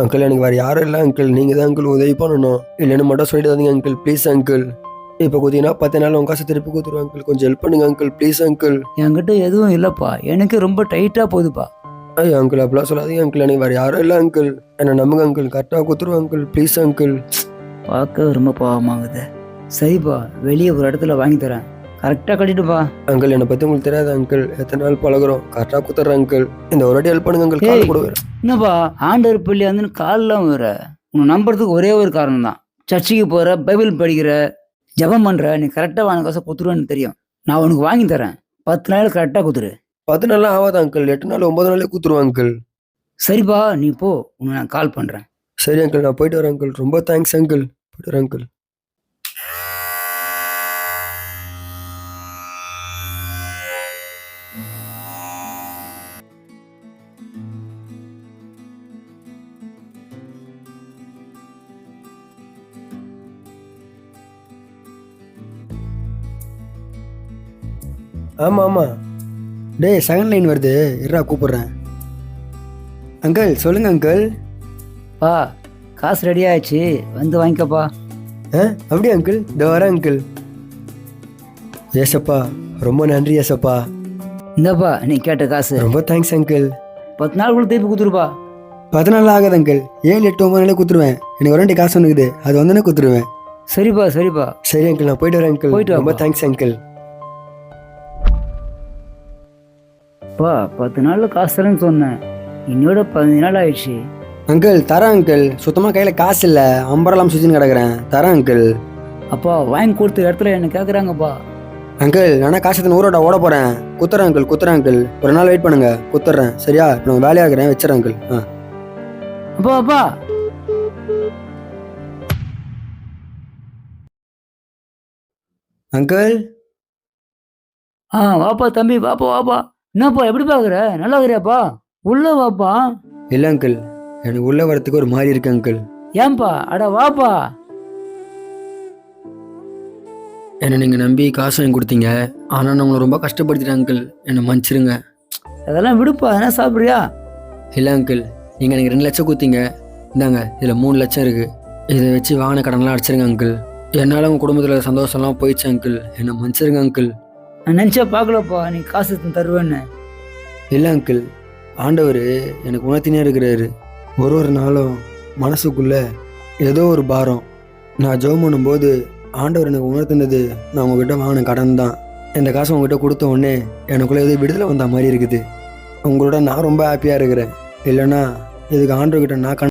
Uncle எனக்கு வேறு யாரும் இல்லை அங்கிள் நீங்கள் தான் அங்கிள் உதவி பண்ணணும். இல்லைன்னு மட்டும் சொல்லிடாதீங்க அங்கிள் ப்ளீஸ் அங்கிள் இப்போ குத்தினா பத்து நாள் உங்க காசை திருப்பி கொடுத்துருவோம் அங்கிள் கொஞ்சம் ஹெல்ப் பண்ணுங்க அங்கிள் ப்ளீஸ் அங்கிள் என்கிட்ட எதுவும் இல்லைப்பா. எனக்கு ரொம்ப டைட்டாக போகுதுப்பா. ஐயோ அங்கிள் அப்படிலாம் சொல்லாதீங்க அங்கிள் எனக்கு வேறு யாரும் இல்லை அங்கிள் என்னை நம்புங்க அங்கிள் கரெக்டாக கொடுத்துருவோம் அங்கிள் ப்ளீஸ் அங்கிள் பார்க்க ரொம்ப பாவமாகுது. சரிப்பா வெளியே ஒரு இடத்துல வாங்கி தரேன். கரெக்டாக கட்டிட்டுப்பா. அங்கிள் என்னை பற்றி உங்களுக்கு தெரியாது அங்கிள். எத்தனை நாள் பழகுறோம். கரெக்டாக கொடுத்துட்றேன் அங்கிள். இந்த ஒரு வாட்டி ஹெல்ப் பண்ணுங்க அங்கிள். கால். கொடுவேன் என்னப்பா ஆண்டவர் பள்ளி வந்து காலில் வர உன்னை நம்புறதுக்கு ஒரே ஒரு காரணம் தான் சர்ச்சுக்கு போகிற பைபிள் படிக்கிற ஜெபம் பண்ணுற நீ கரெக்டாக வாங்க காசை கொடுத்துருவேன்னு தெரியும். நான் உனக்கு வாங்கி தரேன். பத்து நாள் கரெக்டாக கொடுத்துரு. பத்து நாள் ஆகாது அங்கிள். எட்டு நாள் ஒன்பது நாளே கொடுத்துருவோம் அங்கிள். சரிப்பா நீ போ. உனக்கு நான் கால் பண்ணுறேன் சரி அங்கிள். நான் போயிட்டு வரேன் அங்கிள். ரொம்ப தேங்க்ஸ் அங்கிள். போயிட்டு வரேன் அங்கிள். ஆமாம். ஆமாம் டேய் செகண்ட் லைன் வருது. இருடா கூப்பிடுறேன். அங்கிள் சொல்லுங்க அங்கிள். பா காசு ரெடி ஆயிடுச்சு. வந்து வாங்கிக்கப்பா. ஆ அப்படியா அங்கிள்? இதோ வரேன் அங்கிள். ஏசப்பா ரொம்ப நன்றி ஏசப்பா. இந்தாப்பா நீ கேட்ட காசு. ரொம்ப தேங்க்ஸ் அங்கிள். பத்து நாளுக்குள்ள திருப்பி கொடுத்துருப்பா. நாள் ஆகாது அங்கிள். ஏழு எட்டு ஒன்பது நாளே கொடுத்துருவேன். எனக்கு ரெண்டு காசு ஒன்றுக்குது அது வந்தோடனே கொடுத்துருவேன். சரிப்பா சரிப்பா. சரி அங்கிள் நான் போயிட்டு வரேன் அங்கிள். போயிட்டு. ரொம்ப தேங்க்ஸ் அங்கிள். பா பத்து நாளில் காசு தரேன்னு சொன்னேன். இன்னோட பதினஞ்சு நாள் ஆயிடுச்சு. அங்கிள் தரேன் அங்கிள். சுத்தமாக கையில் காசு இல்லை. அம்பரெல்லாம் சுற்றின்னு கிடக்குறேன். தரேன் அங்கிள். அப்பா வாங்கி கொடுத்த இடத்துல என்ன கேட்குறாங்கப்பா அங்கிள் நானே காசு எடுத்துன்னு ஊரோட ஓட போகிறேன் குத்துறேன் அங்கிள் குத்துறேன் அங்கிள். ஒரு நாள் வெயிட் பண்ணுங்க. குத்துறேன். சரியா? இப்போ நான் வேலையாகிறேன் வச்சுறேன் அங்கிள். ஆ. அப்பா அப்பா. அங்கிள். ஆ வாப்பா தம்பி வாப்பா வாப்பா. என்னப்பா எப்படி பார்க்குற? நல்லா இருக்கிறியாப்பா உள்ள வாப்பா. இல்லை அங்கிள் எனக்கு உள்ளே வரத்துக்கு ஒரு மாதிரி இருக்கு அங்கிள் ஏன்பா? அட வாப்பா. என்னை நீங்கள் நம்பி காசு வாங்கி கொடுத்தீங்க. ஆனால் நான் உங்களை ரொம்ப கஷ்டப்படுத்திட்டேன் அங்கிள் என்னை மன்னிச்சிருங்க. அதெல்லாம் விடுப்பா. என்ன சாப்பிட்றியா? இல்லை அங்கிள் நீங்கள் எனக்கு ரெண்டு லட்சம் கொடுத்தீங்க. இந்தாங்க இதில் மூணு லட்சம் இருக்குது இதை வச்சு வாங்கின கடன்லாம் அடிச்சிருங்க அங்கிள் என்னால் உங்கள் குடும்பத்தில் சந்தோஷம்லாம் போயிடுச்சு அங்கிள் என்னை மன்னிச்சிருங்க அங்கிள் நான் நினச்சா பார்க்கலப்பா நீ காசு எடுத்து தருவேன்னு. இல்லை அங்கிள் ஆண்டவர் எனக்கு உணர்த்தினே இருக்கிறாரு. ஒரு ஒரு நாளும் மனசுக்குள்ளே ஏதோ ஒரு பாரம். நான் ஜெபம் பண்ணும்போது ஆண்டவர் எனக்கு உணர்த்தினது நான் உங்ககிட்ட வாங்கின கடன் தான். இந்த காசை உங்ககிட்ட கொடுத்த உடனே எனக்குள்ளே ஏதோ விடுதலை வந்த மாதிரி இருக்குது. உங்களோட நான் ரொம்ப ஹாப்பியாக இருக்கிறேன். இல்லைன்னா இதுக்கு ஆண்டவர்கிட்ட நான் கண்